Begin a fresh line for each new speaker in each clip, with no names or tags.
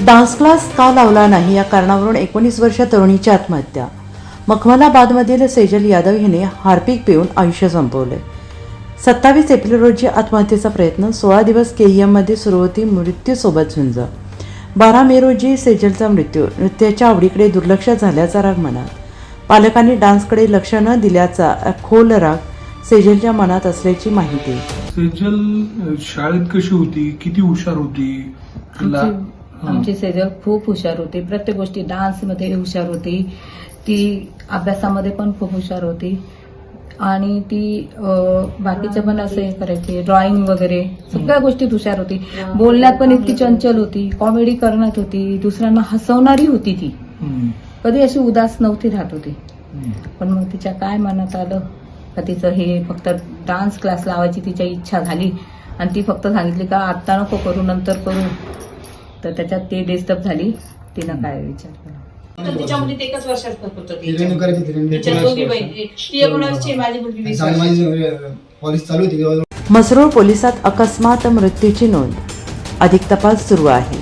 Dance class का लावला नाही या कारणावरून एकोणीस वर्ष तरुणीची आत्महत्या. मखमलाबादमधील सेजल यादव हिने हार्पिक पिऊन आयुष्य संपवले. सत्तावीस एप्रिल रोजी आत्महत्येचा प्रयत्न सोळा दिवस के ई एममध्ये सुरू होती मृत्यूसोबत झुंज. बारा मे रोजी सेजलचा मृत्यू नृत्याच्या आवडीकडे दुर्लक्ष झाल्याचा राग मनात. पालकांनी डान्सकडे लक्ष न दिल्याचा खोल राग सेजलच्या मनात असल्याची माहिती.
सेजल शाळेत कशी होती? किती हुशार होती? तिला-
आमची सेजल खूप हुशार होती. प्रत्येक गोष्टी डान्समध्ये हुशार होती. ती अभ्यासामध्ये पण खूप हुशार होती. आणि ती अं, बाकीचं पण असं हे करायची ड्रॉइंग वगैरे सगळ्या गोष्टीत हुशार होती. बोलण्यात पण इतकी चंचल होती. कॉमेडी करण्यात होती. दुसऱ्यांना हसवणारी होती ती. कधी अशी उदास नव्हती राहत होती. पण मग तिच्या काय मनात आलं? का तिचं हे फक्त डान्स क्लास लावायची तिच्या इच्छा झाली? आणि ती फक्त सांगितली का आत्ता नको करू नंतर करू. तर त्याच्यात ते डिस्टर्ब झाली. तिनं काय विचार केला?
तर तिच्या मुलीत एकच वर्षात फक्त होतं
ती
तिच्या.
रेणू करायची ती रेणू
तिच्या
एकोणीस
दोघी
वर्ष.
बहिणी. ती एकोणावीसची आहे, माझी मुलगी वीस
चांगली
वर्षाची.
माझी अं, पॉलिस चालू होती तेव्हा.
मसरूळ पोलिसात अकस्मात मृत्यूची नोंद. अधिक तपास सुरू आहे.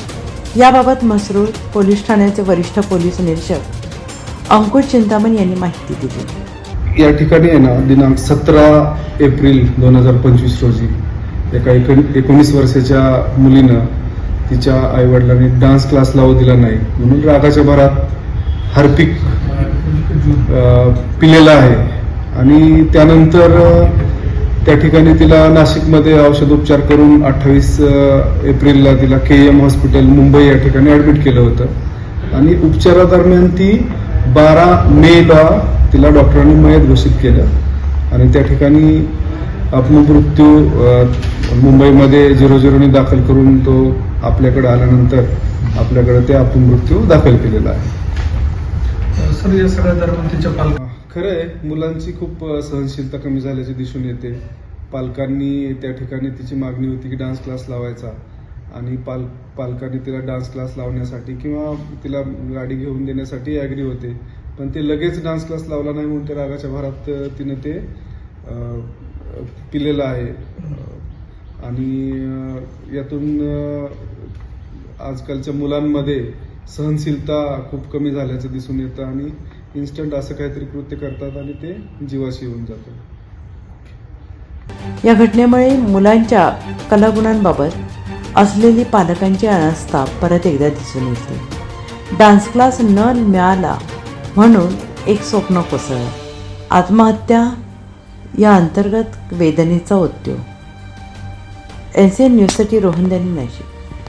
याबाबत मसरूळ पोलीस ठाण्याचे वरिष्ठ पोलीस निरीक्षक अंकुश चिंतामण यांनी माहिती दिली.
या ठिकाणी आहे ना दिनांक सतरा एप्रिल दोन हजार पंचवीस रोजी एका एकोण- एकोणीस वर्षाच्या मुलीनं तिच्या आईवडिलांनी डान्स क्लास लावू दिला नाही. म्हणून रागाच्या भरात हार्पिक पिलेला आहे. आणि त्यानंतर त्या ठिकाणी तिला नाशिकमध्ये औषधोपचार करून अठ्ठावीस एप्रिलला तिला के एम हॉस्पिटल मुंबई या ठिकाणी ॲडमिट केलं होतं. आणि उपचारादरम्यान ती बारा मेला तिला डॉक्टरांनी मयत घोषित केलं. आणि त्या ठिकाणी अपमृत्यू मुंबईमध्ये झिरो झिरोने दाखल करून तो आपल्याकडे आल्यानंतर आपल्याकडे ते अपमृत्यू दाखल केलेला आहे.
सर या सगळ्या दरम्यान तिच्या पालक
खरं आहे मुलांची खूप सहनशीलता कमी झाल्याची दिसून येते. पालकांनी त्या ठिकाणी तिची मागणी होती की डान्स क्लास लावायचा. आणि पाल पालकांनी तिला डान्स क्लास लावण्यासाठी किंवा तिला गाडी घेऊन देण्यासाठी ॲग्री होते. पण ते लगेच डान्स क्लास लावला नाही म्हणून ते रागाच्या भरात तिनं ते पिलेला आहे. आणि यातून आजकालच्या मुलांमध्ये सहनशीलता खूप कमी झाल्याचं दिसून येतं आणि इन्स्टंट असं काहीतरी कृत्य करतात आणि ते जीवाशी येऊन जातं.
या घटनेमुळे मुलांच्या कलागुणांबाबत असलेली पालकांची अनास्था परत एकदा दिसून येते. डान्स क्लास न मिळाला म्हणून एक स्वप्न कोसळलं. आत्महत्या या अंतर्गत वेदनेचा उद्योग. एन सी एन न्यूजसाठी रोहन नाशिक.